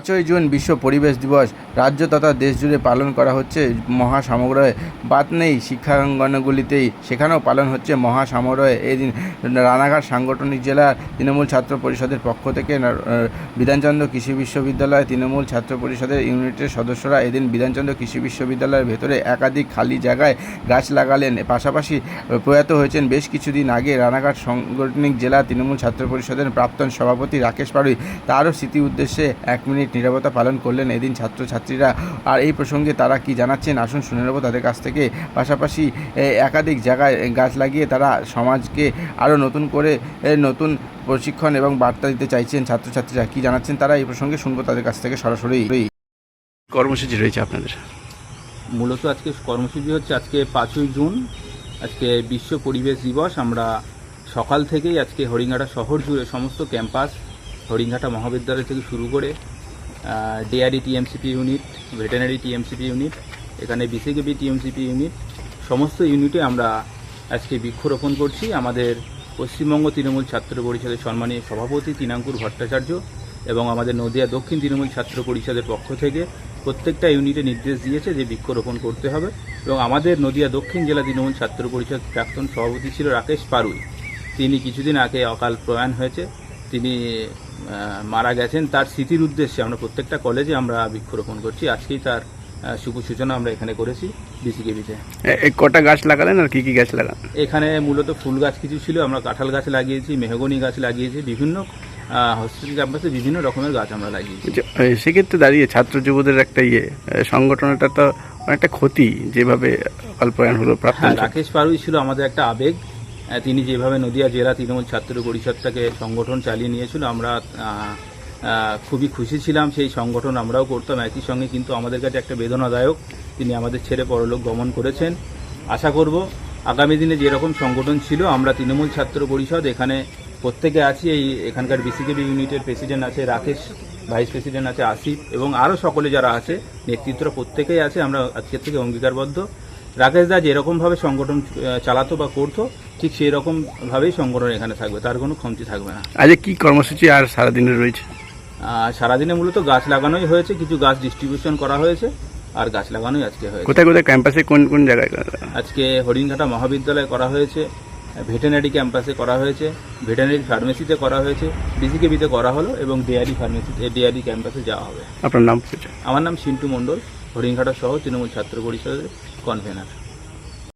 পাঁচই জুন বিশ্ব পরিবেশ দিবস। রাজ্য তথা দেশ জুড়ে পালন করা হচ্ছে মহাসামগ্রহে বাদ নেই শিক্ষাঙ্গনগুলিতেই, সেখানেও পালন হচ্ছে মহাসামগ্রহে এদিন রানাঘাট সাংগঠনিক জেলার তৃণমূল ছাত্র পরিষদের পক্ষ থেকে বিধানচন্দ্র কৃষি বিশ্ববিদ্যালয় তৃণমূল ছাত্র পরিষদের ইউনিটের সদস্যরা এদিন বিধানচন্দ্র কৃষি বিশ্ববিদ্যালয়ের ভেতরে একাধিক খালি জায়গায় গাছ লাগালেন। পাশাপাশি প্রয়াত হয়েছেন বেশ কিছুদিন আগে রানাঘাট সাংগঠনিক জেলা তৃণমূল ছাত্র পরিষদের প্রাক্তন সভাপতি রাকেশ পাড়ুই। তারও স্মৃতি উদ্দেশ্যে এক মিনিট নীরবতা পালন করলেন এদিন ছাত্রছাত্রীরা। আর এই প্রসঙ্গে তারা কি জানাচ্ছেন? আসুন শুনে নেব তাদের কাছ থেকে। পাশাপাশি একাধিক জায়গায় গাছ লাগিয়ে তারা সমাজকে আরও নতুন করে নতুন প্রশিক্ষণ এবং বার্তা দিতে চাইছেন ছাত্রছাত্রীরা। কি জানাচ্ছেন তারা? এই প্রসঙ্গে শুনব তাদের কাছ থেকে সরাসরি। কর্মসূচি রয়েছে আপনাদের? মূলত আজকে কর্মসূচি হচ্ছে আজকে পাঁচই জুন। আজকে বিশ্ব পরিবেশ দিবস। আমরা সকাল থেকেই আজকে হরিঙ্গাটা শহর জুড়ে সমস্ত ক্যাম্পাস হরিঙ্গাটা মহাবিদ্যালয় থেকে শুরু করে dairy TMCP unit veterinary TMCP unit এখানে বিসিকেবি টিএমসিপি ইউনিট সমস্ত ইউনিটে আমরা আজকে বৃক্ষরোপণ করছি। আমাদের পশ্চিমবঙ্গ তৃণমূল ছাত্র পরিষদের সম্মানীয় সভাপতি তিনাঙ্কুর ভট্টাচার্য এবং আমাদের নদিয়া দক্ষিণ তৃণমূল ছাত্র পরিষদের পক্ষ থেকে প্রত্যেকটা ইউনিটে নির্দেশ দিয়েছে যে বৃক্ষরোপণ করতে হবে এবং আমাদের নদিয়া দক্ষিণ জেলা তৃণমূল ছাত্র পরিষদ প্রাক্তন সভাপতি ছিল রাকেশ পারুই। তিনি কিছুদিন আগে অকাল প্রয়াণ হয়েছে। তিনি মারা গেছেন তার স্মৃতির উদ্দেশ্যে আমরা প্রত্যেকটা কলেজে আমরা বৃক্ষরোপণ করছি। আজকেই তার শুভ সূচনা আমরা এখানে করেছি বিসিকেবিতে কটা গাছ লাগালেন আর কি কি গাছ লাগান? এখানে মূলত ফুল গাছ কিছু ছিল আমরা কাঁঠাল গাছ লাগিয়েছি মেহগনি গাছ লাগিয়েছি বিভিন্ন হসপিটাল ক্যাম্পাসে বিভিন্ন রকমের গাছ আমরা লাগিয়েছি। সেক্ষেত্রে দাঁড়িয়ে ছাত্র যুবদের একটা ইয়ে সংগঠনটা তো অনেকটা ক্ষতি যেভাবে অকাল হলো। হ্যাঁ রাকেশ পারুই ছিল আমাদের একটা আবেগ তিনি যেভাবে নদিয়া জেলা তৃণমূল ছাত্র পরিষদটাকে সংগঠন চালিয়ে নিয়েছিল, আমরা খুবই খুশি ছিলাম। সেই সংগঠন আমরাও করতাম, একই সঙ্গে কিন্তু আমাদের কাছে একটা বেদনাদায়ক তিনি আমাদের ছেড়ে পরলোক গমন করেছেন। আশা করব আগামী দিনে যেরকম সংগঠন ছিল, আমরা তৃণমূল ছাত্র পরিষদ এখানে প্রত্যেকে আছি। এই এখানকার বিসিকেবি ইউনিটের প্রেসিডেন্ট আছে রাকেশ, ভাইস প্রেসিডেন্ট আছে আসিফ এবং আরও সকলে যারা আছে, নেতৃত্বরা প্রত্যেকেই আছে, আমরা আজকের থেকে অঙ্গীকারবদ্ধ। রাকেশ দা যেরকমভাবে সংগঠন চালাতো বা করতো ঠিক সেই রকমভাবেই সংগঠন এখানে থাকবে তার কোনো কমতি থাকবে না। আজ কি কর্মসূচি আর সারাদিনের রয়েছে? সারাদিনে মূলত গাছ লাগানোই হয়েছে কিছু গাছ ডিস্ট্রিবিউশন করা হয়েছে আর গাছ লাগানোই আজকে হয়েছে। কোথায় কোথায় ক্যাম্পাসে কোন কোন জায়গায় আজকে হরিণঘাটা মহাবিদ্যালয়ে করা হয়েছে ভেটেনারি ক্যাম্পাসে করা হয়েছে ভেটেনারি ফার্মেসিতে করা হয়েছে বিসিকেবিতে করা হলো এবং ডেয়ারি ফার্মেসিতে ডেয়ারি ক্যাম্পাসে যাওয়া হবে। আপনার নাম আমার নাম সিন্টু মণ্ডল হরিণঘাটা সহ তৃণমূল ছাত্র পরিষদের কনভেনার